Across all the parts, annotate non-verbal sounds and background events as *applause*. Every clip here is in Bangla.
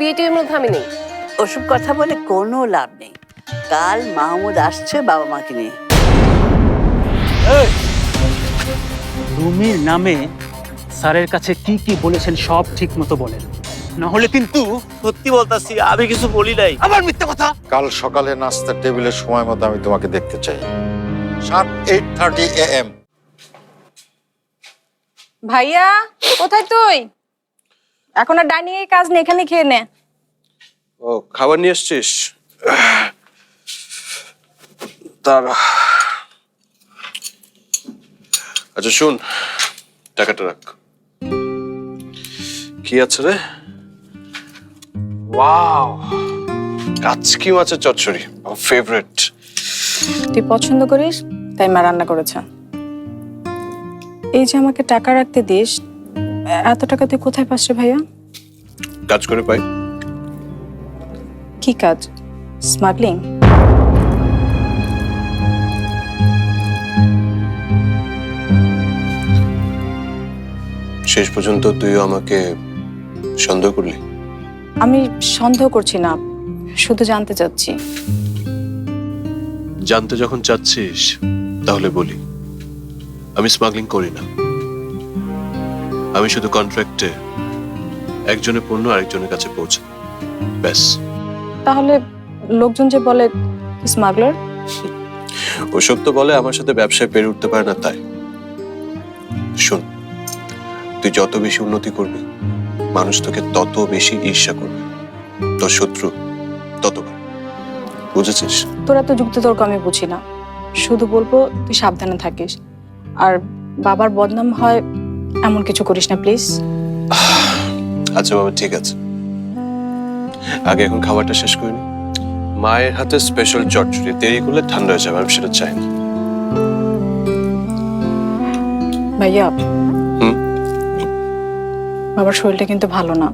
ওইসব বিয়ে টিয়ের মধ্যে আমি নেই। ওসব কথা বলে কোনো লাভ নেই। কাল মাহমুদ আসছে বাবা মাকে নিয়ে। রুমির নামে স্যারের কাছে কি কি বলেছেন সব ঠিক মতো বলেন। না হলে কিন্তু সত্যি বলতাছি আমি কিছু বলি নাই। আবার মিথ্যা কথা? কাল সকালে নাস্তার টেবিলের সময় মতো আমি তোমাকে দেখতে চাই। Sharp eight thirty A M. ভাইয়া কোথায় তুই? এখন আর ডাইনিং এর কাজ নেই এখানে খেয়ে নে। ও খাবার নিয়ে এসছিস? তার আচ্ছা শুন টাকাটা রাখ। কি আছে রে? ওয়াও কাচকি মাছের চচ্চড়ি ফেভারিট তুই পছন্দ করিস তাই মা রান্না করেছে। এই যে আমাকে টাকা রাখতে দিস এত টাকা তুই কোথায় পাস রে ভাইয়া? কাজ করে পাই। কি কাজ? স্মাগলিং শেষ পর্যন্ত তুইও আমাকে সন্দেহ করলি? আমি সন্দেহ করছি না শুধু জানতে চাচ্ছি। জানতে যখন চাচ্ছিস তাহলে বলি। আমি স্মাগলিং করি না। আমি শুধু কন্ট্রাক্টে একজনের পণ্য আরেকজনের কাছে পৌঁছে ব্যাস। তাহলে লোকজন যে বলে স্মাগলার ওসব তো বলে আমার সাথে ব্যবসায় পেরে উঠতে পারে না তাই। শোন তুই যত বেশি উন্নতি করবি মানুষ তোকে তত বেশি ঈর্ষা করবে। তোর শত্রু তত। বুঝেছিস? তোরা তো যুক্তিতর্ক আমি বুঝি না। শুধু বলব তুই সাবধানে থাকিস। আর বাবার বদনাম হয় এমন কিছু করিস না প্লিজ। আচ্ছা বাবা ঠিক আছে। আগে এখন খাবারটা শেষ করিনি মায়ের হাতে স্পেশাল চটচড়ি দেরি করলে ঠান্ডা হয়ে যাবে আমি সেটা চাই না। ভাইয়া বাবার শরীরটা কিন্তু ভালো না।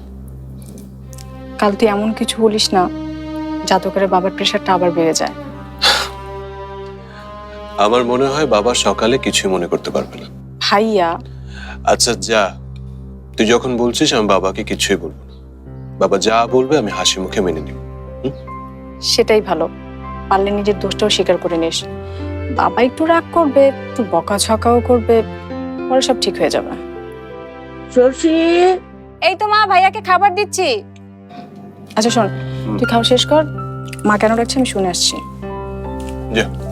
কাল তুই এমন কিছু বলিস না যাতে করে বাবার প্রেশারটা আবার বেড়ে যায়। আমার মনে হয় বাবা সকালে কিছুই মনে করতে পারবে না। ভাইয়া আচ্ছা যা। তুই যখন বলছিস আমি বাবাকে কিছুই বলব না। বাবা যা বলবে আমি হাসি মুখে মেনে নিব। সেটাই ভালো। পারলে নিজের দোষটাও স্বীকার করে নিস। বাবা একটু রাগ করবে একটু বকাঝকাও করবে পরে সব ঠিক হয়ে যাবে। শশী! এই তো মা ভাইয়াকে খাবার দিচ্ছি। আচ্ছা শোন তুই খাওয়া শেষ কর। মা কেন রাখছে আমি শুনে আসছি। যা।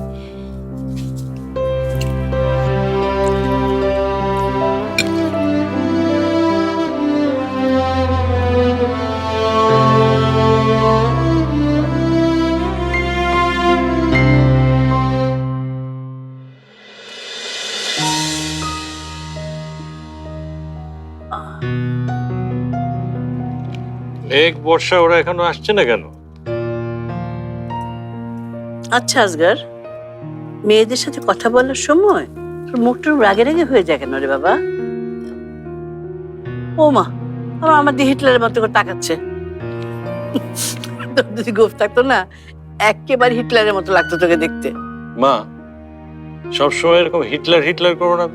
মেঘ বর্ষা ওরা এখনও আসছে না কেন? আচ্ছা আসগার মেয়েদের সাথে কথা বলার সময় তোর মুখটা রাগে রাগে হয়ে যায় কেন রে বাবা? ও মা আমার আমার দিয়ে হিটলারের মতো করে তাকাচ্ছে। তোর যদি গোফ থাকতো না একেবারে হিটলারের মতো লাগতো তোকে দেখতে। মা সবসময় এরকম হিটলার হিটলার করো না।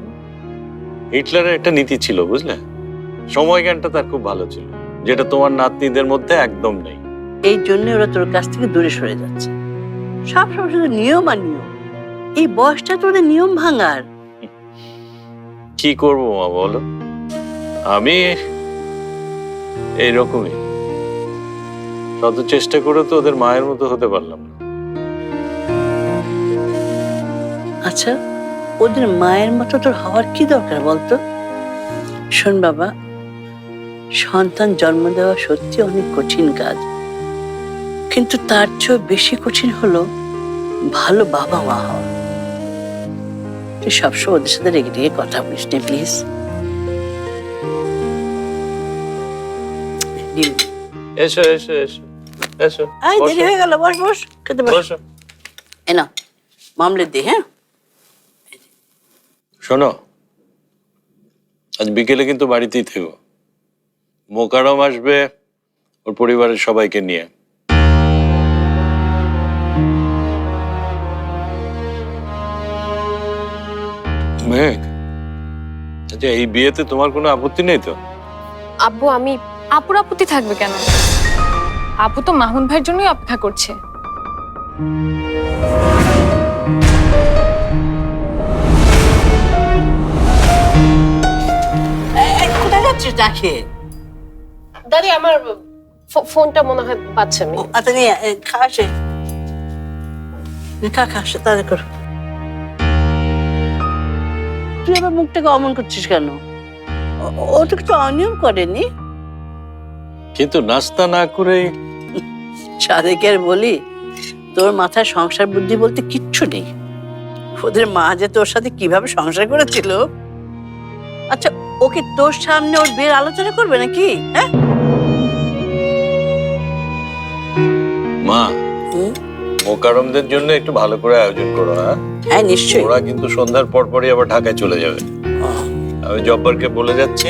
হিটলারের একটা নীতি ছিল বুঝলে? সময় জ্ঞানটা তার খুব ভালো ছিল। যেটা তোমার নাতনিদের মধ্যে একদম নেই। এই জন্য ওরা তোর কাছ থেকে দূরে সরে যাচ্ছে। সব সময় শুধু নিয়ম আর নিয়ম। এই বয়সটা তোদের নিয়ম ভাঙার। কি করব মা বলো? আমি এইরকমই। শত চেষ্টা করে তো ওদের মায়ের মতো হতে পারলাম না। আচ্ছা ওদের মায়ের মতো তোর হওয়ার কি দরকার বলতো? শোন বাবা সন্তান জন্ম দেওয়া সত্যি অনেক কঠিন কাজ। কিন্তু তার চেয়েও বেশি কঠিন হলো ভালো বাবা মা হওয়া। তুই সবসময় ওদের সাথে রেগে রেগে কথা বলিস নে প্লিজ এসো এসো এসো এসো আয় দেরি হয়ে গেল বস বস খেতে বস। বসো। এ না মামলের দে হ্যাঁ? শোনো আজ বিকেলে কিন্তু বাড়িতেই থেকো। মোকারম আসবে ওর পরিবারের সবাইকে নিয়ে। মেঘ আচ্ছা এই বিয়েতে তোমার কোনো আপত্তি নেই তো? আব্বু আমি আপুর আপত্তি থাকবে কেন? আপু তো মাহুন ভাইয়ের জন্যই অপেক্ষা করছে। এই, কোথায় যাচ্ছিস খেয়ে দাদি আমার ফোনটা মনে হয় পাচ্ছে আমি। আচ্ছা নিয়ে এ, খা সে খা খা তাদের কর। তুই আবার মুখটাকে অমন করছিস কেন? ও- তো কিছু অনিয়ম করেনি। কিন্তু নাস্তা না করে সাদেকের বলি তোর মাথায় সংসার বুদ্ধি বলতে কিচ্ছু নেই। ওদের মা যে তোর সাথে কীভাবে সংসার করেছিল? আচ্ছা ওকে তোর সামনে ওর বিয়ের আলোচনা করবে নাকি? হ্যাঁ? মা মোকারমদের জন্য একটু ভালো করে আয়োজন করো হ্যাঁ? হ্যাঁ নিশ্চয়ই। ওরা কিন্তু সন্ধ্যার পর পরই আবার ঢাকায় চলে যাবে। আমি জব্বারকে বলে যাচ্ছি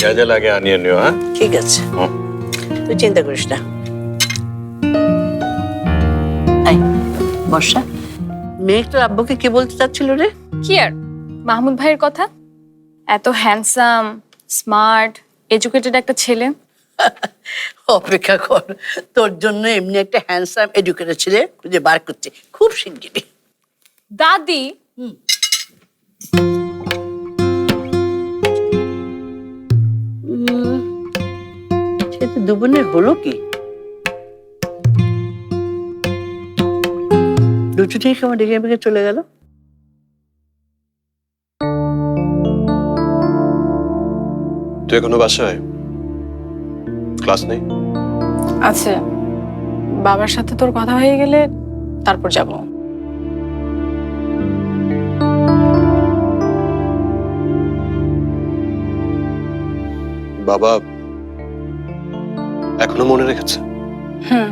যা যা লাগে আনিয়ে নিও হ্যাঁ? ঠিক আছে। তুই চিন্তা করিস না। বর্ষা মেয়ে তোর আব্বুকে কি বলতে চাচ্ছিল রে? কি আর? মাহমুদ ভাইয়ের কথা? এত হ্যান্ডসাম স্মার্ট এডুকেটেড একটা ছেলে। *laughs* অপেক্ষা কর। তোর জন্য এমনি একটা হ্যান্ডসাম এডুকেটেড ছেলে খুঁজে বার করছে। খুব শিগগিরই। দাদি। সে তো দুবনের হলো কি? দুটো ঠিক আমার ডেকে বেগে চলে গেল। তুই এখনও বাসায়? ক্লাস নেই। আছে বাবার সাথে তোর কথা হয়ে গেলে তারপর যাব। বাবা এখনও মনে রেখেছে? হুম।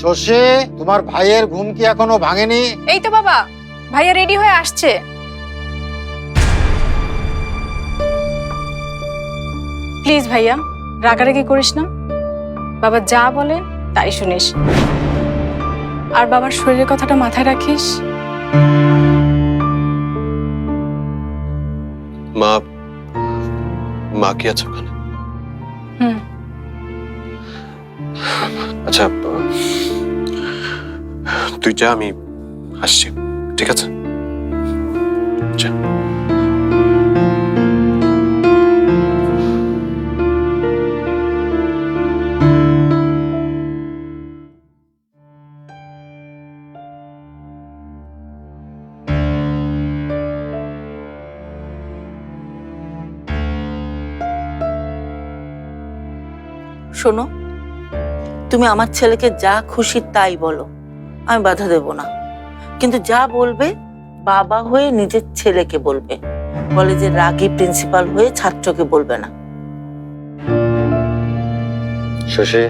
শশী তোমার ভাইয়ের ঘুম কি এখনও ভাঙেনি? এই তো বাবা ভাইয়া রেডি হয়ে আসছে। প্লিজ ভাইয়া। রাগারাগি করিস না। বাবা যা বলে তাই শুনিস। আর বাবার শরীরের কথাটা মাথায় রাখিস। মা মা কি আছে ওখানে? হুম। আচ্ছা তুই যা আমি আসছি। ঠিক আছে? যা। শোনো তুমি আমার ছেলেকে যা খুশি তাই বলো আমি বাধা দেব না। কিন্তু যা বলবে বাবা হয়ে নিজের ছেলেকে বলবে। কলেজের রাগী প্রিন্সিপাল হয়ে ছাত্রকে বলবে না। শশী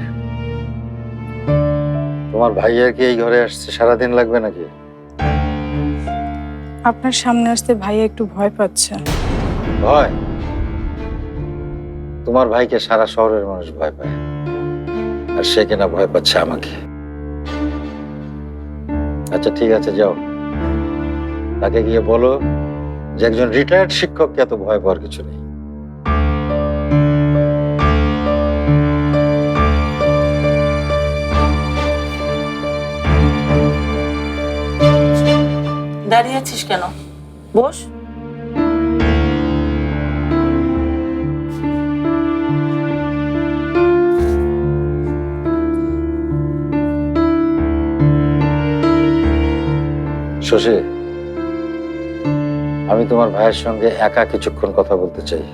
তোমার ভাইয়ের কি এই ঘরে আসছে সারাদিন লাগবে নাকি? আপনার সামনে আসতে ভাইয়া একটু ভয় পাচ্ছে। ভয়? তোমার ভাইকে সারা শহরের মানুষ ভয় পায়। আর সে কিনা ভয় পাচ্ছে আমাকে। আচ্ছা ঠিক আছে, যাও। তাকে গিয়ে বলো যে একজন রিটায়ার্ড শিক্ষককে এত ভয় পাওয়ার কিছু নেই। দাঁড়িয়ে আছিস কেন? বস। শশী আমি তোমার ভাইয়ের সঙ্গে একা কিছুক্ষণ কথা বলতে চাই।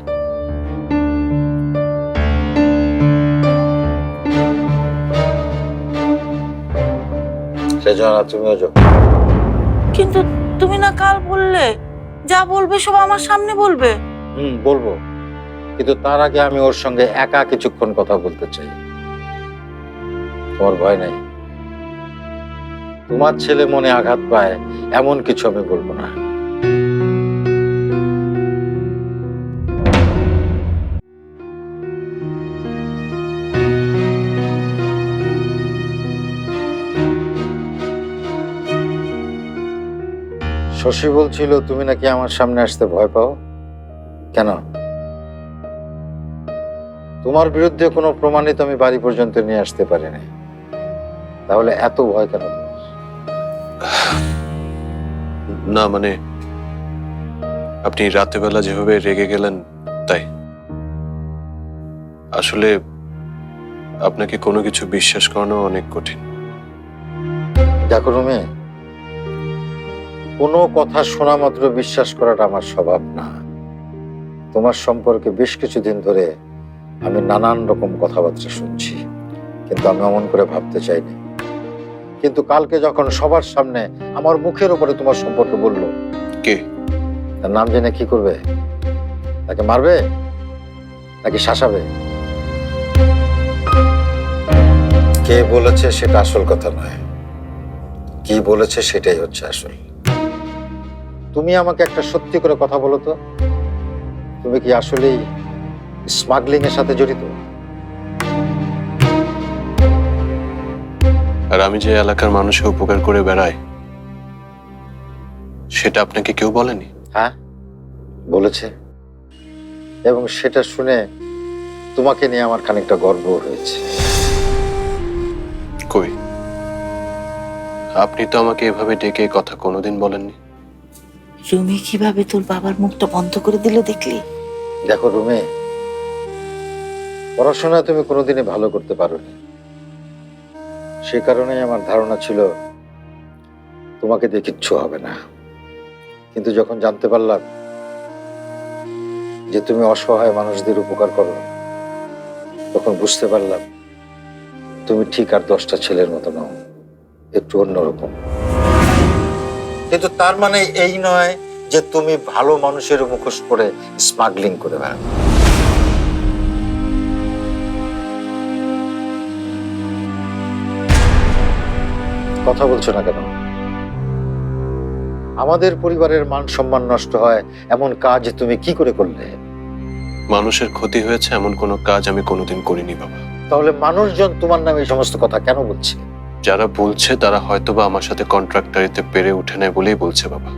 সেজন্য তুমিও যাও কিন্তু তুমি না কাল বললে যা বলবে সব আমার সামনে বলবে। হুম বলব। কিন্তু তার আগে আমি ওর সঙ্গে একা কিছুক্ষণ কথা বলতে চাই। তোমার ভয় নাই। তোমার ছেলে মনে আঘাত পায়, এমন কিছু আমি বলব না। শশী বলছিল, তুমি নাকি আমার সামনে আসতে ভয় পাও? কেন? তোমার বিরুদ্ধে কোনো প্রমাণিত আমি বাড়ি পর্যন্ত নিয়ে আসতে পারিনি। তাহলে এত ভয় কেন? *sighs* না মানে আপনি রাতেবেলা যেভাবে রেগে গেলেন, তাই। আসলে আপনাকে কোনো কিছু বিশ্বাস করানো অনেক কঠিন। দেখো রুমে, কোনো কথা শোনা মাত্র বিশ্বাস করাটা আমার স্বভাব না। তোমার সম্পর্কে বেশ কিছুদিন ধরে আমি নানান রকম কথাবার্তা শুনছি, কিন্তু আমি অমন করে ভাবতে চাইনি। কিন্তু কালকে যখন সবার সামনে আমার মুখের উপরে তোমার সম্পর্কে বলল কে? তার নাম জেনে কি করবে? তাকে মারবে? নাকি শাসাবে? কে বলেছে সেটা আসল কথা নয়। কি বলেছে সেটাই হচ্ছে আসল। তুমি আমাকে একটা সত্যি করে কথা বলো তো। তুমি কি আসলেই স্মাগলিং এর সাথে জড়িত? আর আমি যে এলাকার মানুষকে উপকার করে বেড়াই সেটা আপনাকে কেউ বলেনি? হ্যাঁ বলেছে। এবং সেটা শুনে তোমাকে নিয়ে আমার খানিকটা গর্ব হয়েছে। কই? আপনি তো আমাকে এভাবে ডেকে কথা কোনোদিন বলেননি। রুমি কীভাবে তোর বাবার মুখটা বন্ধ করে দিল দেখলি? দেখো রুমে পড়াশোনা তুমি কোনোদিনই ভালো করতে পারোনি। সে কারণেই আমার ধারণা ছিল, তোমাকে দিয়ে কিচ্ছু হবে না। কিন্তু যখন জানতে পারলাম যে তুমি অসহায় মানুষদের উপকার করো, তখন বুঝতে পারলাম তুমি ঠিক আর দশটা ছেলের মতো নও, একটু অন্যরকম। কিন্তু তার মানে এই নয় যে তুমি ভালো মানুষের মুখোশ পরে স্মাগলিং করে বেড়াও কথা বলছো না কেন? আমাদের পরিবারের মান সম্মান নষ্ট হয় এমন কাজ তুমি কি করে করলে? মানুষের ক্ষতি হয়েছে এমন কোনো কাজ আমি কোনোদিন করিনি বাবা। তাহলে মানুষজন তোমার নামে এই সমস্ত কথা কেন বলছে? যারা বলছে তারা হয়তোবা আমার সাথে কন্ট্রাক্টারিতে পেরে উঠে নেয় বলেই বলছে বাবা।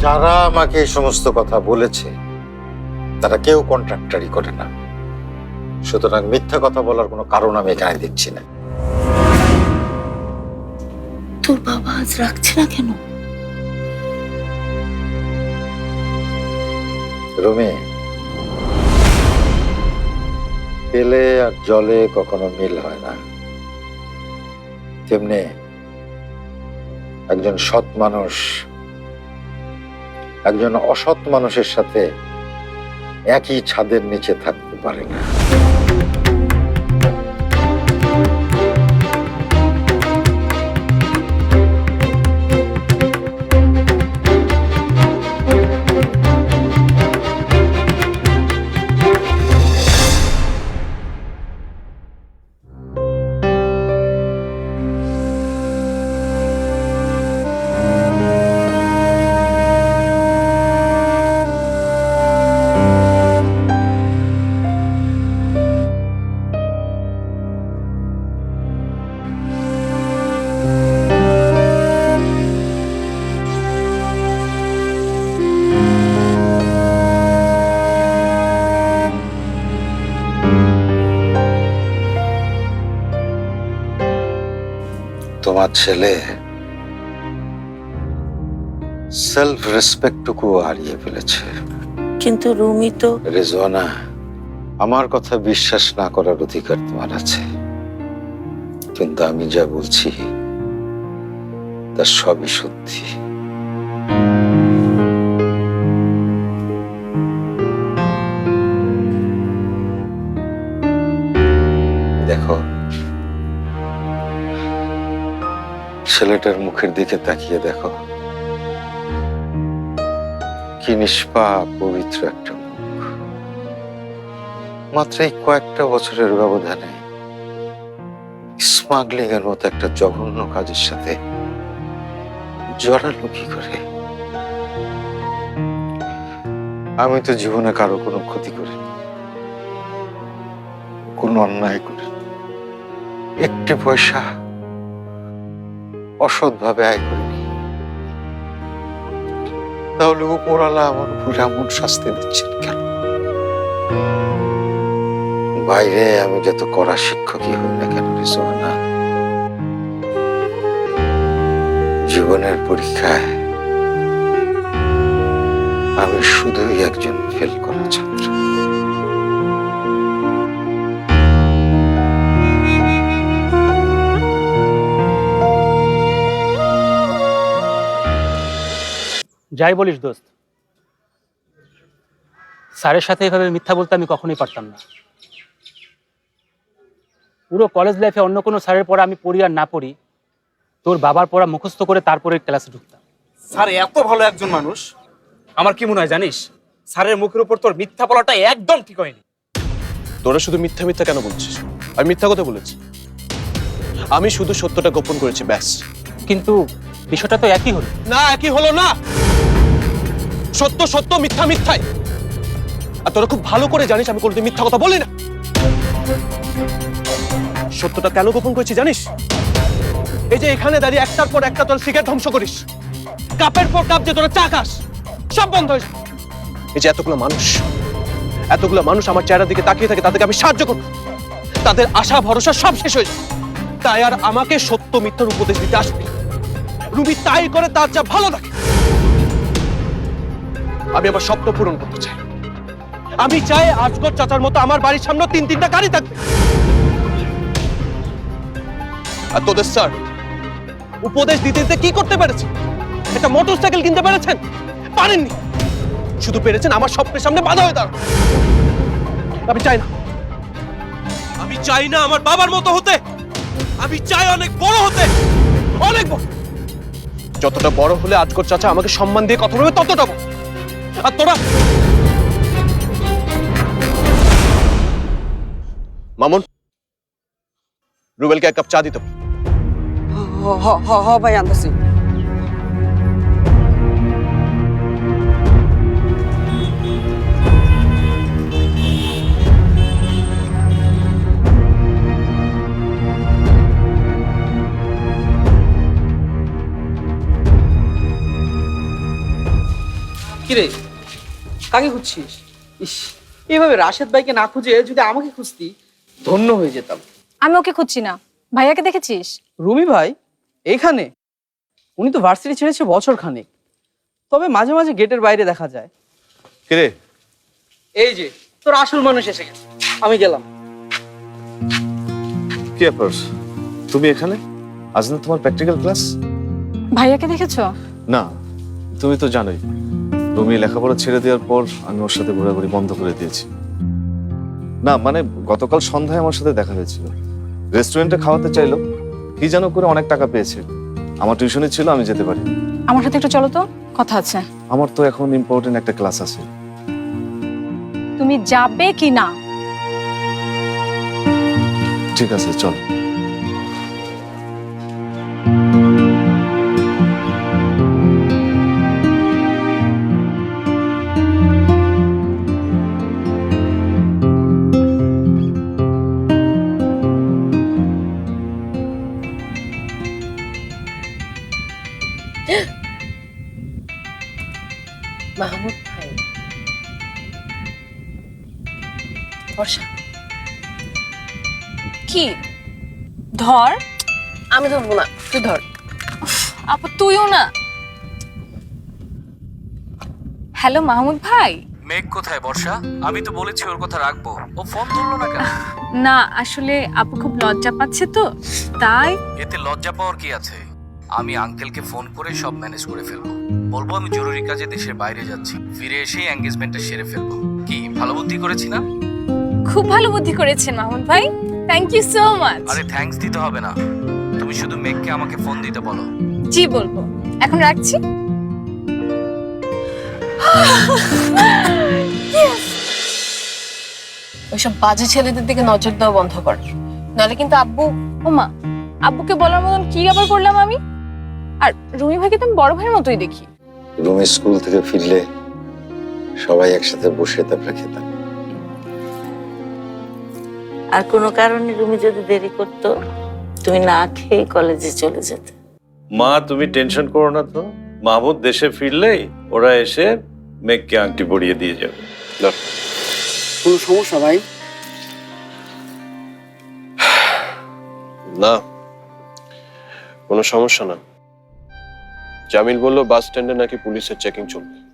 যারা আমাকে এই সমস্ত কথা বলেছে তারা কেউ কন্ট্রাক্টারি করে না। সুতরাং মিথ্যা কথা বলার কোনো কারণ আমি এখানে দিচ্ছি না। আজ রাখছে না কেন? রুমি, তেলে আর জলে কখনো মিল হয় না। তেমনি একজন সৎ মানুষ, একজন অসৎ মানুষের সাথে একই ছাদের নিচে থাকতে পারে না। তোমার ছেলে সেলফ রেসপেক্টটুকু হারিয়ে ফেলেছে। কিন্তু রুমি তো রেজওয়ানা আমার কথা বিশ্বাস না করার অধিকার তোমার আছে। কিন্তু আমি যা বলছি তা সবই সত্যি। ছেলেটার মুখের দিকে তাকিয়ে দেখো। কি নিষ্পাপ, পবিত্র একটা মুখ। মাত্র এই কয়েকটা বছরের ব্যবধানে স্মাগলিং এর মতো একটা জঘন্য কাজের সাথে জড়ালো কি করে? আমি তো জীবনে কারও কোনো ক্ষতি করিনি, কোনো অন্যায় করিনি। একটি পয়সা অসৎভাবে আয় করিনি তাহলে উপরালা আমার উপর এমন শাস্তি দিচ্ছেন কেন? বাইরে আমি যত কড়া শিক্ষকই হই না কেন রে সোহানা, জীবনের পরীক্ষায় আমি শুধুই একজন ফেল করা ছাত্র। যাই বলিস দোস্ত। স্যারের সাথে এভাবে মিথ্যা বলতে আমি কখনোই পারতাম না। পুরো কলেজ লাইফে অন্য কোনো স্যারের পড়া আমি পড়ি আর না পড়ি তোর বাবার পড়া মুখস্থ করে তারপরে ক্লাসে ঢুকতাম। স্যার এত ভালো একজন মানুষ আমার কি মনে হয় জানিস স্যারের মুখের উপর তোর মিথ্যা বলাটা একদম ঠিক হয়নি। তোরা শুধু মিথ্যা মিথ্যা কেন বলছিস? আমি মিথ্যা কথা বলেছি। আমি শুধু সত্যটা গোপন করেছি ব্যাস। কিন্তু বিষয়টা তো একই হলো। না একই হলো না। সত্য সত্য, মিথ্যা মিথ্যায় আর তোরা খুব ভালো করে জানিস আমি কোনোদিন মিথ্যা কথা বলি না। সত্যটা কেন গোপন করেছি জানিস? এই যে এখানে দাঁড়িয়ে একটার পর একটা তোর সিগারেট ধ্বংস করিস। কাপের পর কাপ যে তোরা চা খাস। সব বন্ধ হয়ে যায়। এই যে এতগুলো মানুষ এতগুলো মানুষ আমার চেহারার দিকে তাকিয়ে থাকে, তাদেরকে আমি সাহায্য করব। তাদের আশা, ভরসা সব শেষ হয়ে যায় তাই আর আমাকে সত্য, মিথ্যার উপদেশ দিতে আসবে। রুবি তাই করে তার যা ভালো লাগে। আমি আমার স্বপ্ন পূরণ করতে চাই। আমি চাই আজগর চাচার মতো আমার বাড়ির সামনে তিন তিনটা গাড়ি থাকবে। আর তোদের স্যার উপদেশ দিতে দিতে কি করতে পেরেছে? একটা মোটরসাইকেল কিনতে পেরেছেন? পারেননি। শুধু পেরেছেন আমার স্বপ্নের সামনে বাধা হয়ে দাঁড়ানো। আমি চাই না। আমি চাই না আমার বাবার মতো হতে। আমি চাই অনেক বড় হতে। অনেক বড়। যতটা বড় হলে আজকর চাচা আমাকে সম্মান দিয়ে কথা বলবে, ততটা বড়। আর তোরা মামুন রুবেলকে এক কাপ চা দিতে বল। হ হ হ ভাই আনতেছি কিরে? কাকে খুঁজছিস? ইস এভাবে রাশেদ ভাইকে না খুঁজে যদি আমাকে খুঁজতি ধন্য হয়ে যেতাম। আমি ওকে খুঁজছি না। ভাইয়াকে দেখেছিস? রুমি ভাই এখানে? উনি তো ভার্সিটি ছেড়েছে বছর খানেক। তবে মাঝে মাঝে গেটের বাইরে দেখা যায়। কিরে? এই যে তোর আসল মানুষ এসে গেছে। আমি গেলাম। কি ব্যাপার? তুমি এখানে? আজ না তোমার প্র্যাকটিক্যাল ক্লাস ভাইয়াকে দেখেছ? না তুমি তো জানোই। রুমি লেখাপড়া ছেড়ে দেওয়ার পর আমি ওর সাথে ঘোরাঘুরি বন্ধ করে দিয়েছি। না মানে গতকাল সন্ধ্যায় আমার সাথে দেখা হয়েছিল। রেস্টুরেন্টে খাওয়াতে চাইলো কি যেন করে অনেক টাকা পেয়েছে। আমার টিউশনে ছিল আমি যেতে পারি। আমার সাথে একটু চলো তো কথা আছে। আমার তো এখন ইম্পর্টেন্ট একটা ক্লাস আছে। তুমি যাবে কি না ঠিক আছে চল। আমি ধরবো না তুই ধর। আপু তুইও না। হ্যালো মাহমুদ ভাই। মেঘ কোথায় বর্ষা? আমি তো বলেছি ওর কথা রাখব। ও ফোন ধরলো না কেন? না আসলে আপু খুব লজ্জা পাচ্ছে তো তাই এতে লজ্জা পাওয়ার কি আছে? আমি আঙ্কেলকে ফোন করে সব ম্যানেজ করে ফেলব। বলব আমি জরুরি কাজে দেশের বাইরে যাচ্ছি। ফিরে এসেই এঙ্গেজমেন্টটা সেরে ফেলব। কি ভালো বুদ্ধি করেছি না? খুব ভালো বুদ্ধি করেছেন মাহমুদ ভাই। থ্যাংক ইউ সো মাচ আরে থ্যাঙ্কস দিতে হবে না। তুমি শুধু মেঘকে আমাকে ফোন দিতে বলো। জি বলব। এখন রাখছি। ওইসব বাজে ছেলেদের দিকে নজর দেওয়া বন্ধ কর। নাহলে কিন্তু আব্বু ওমা আব্বুকে বলার মতন কি আবার করলাম আমি? আর রুমি ভাইকে তো আমি বড় ভাইয়ের মতোই দেখি। রুমি স্কুল থেকে ফিরলে সবাই একসাথে বসে তারপরে খেতাম। আর কোনো কারণে রুমি যদি দেরি করতো তুমি না খেয়ে কলেজে চলে যেতে। মা তুমি টেনশন করো না তো। মাহমুদ দেশে ফিরলেই ওরা এসে মেঘকে আংটি পরিয়ে দিয়ে যাবে। কোনো সমস্যা ভাই? না কোনো সমস্যা না। জামিল বলল বাস স্ট্যান্ডে নাকি পুলিশের চেকিং চলবে।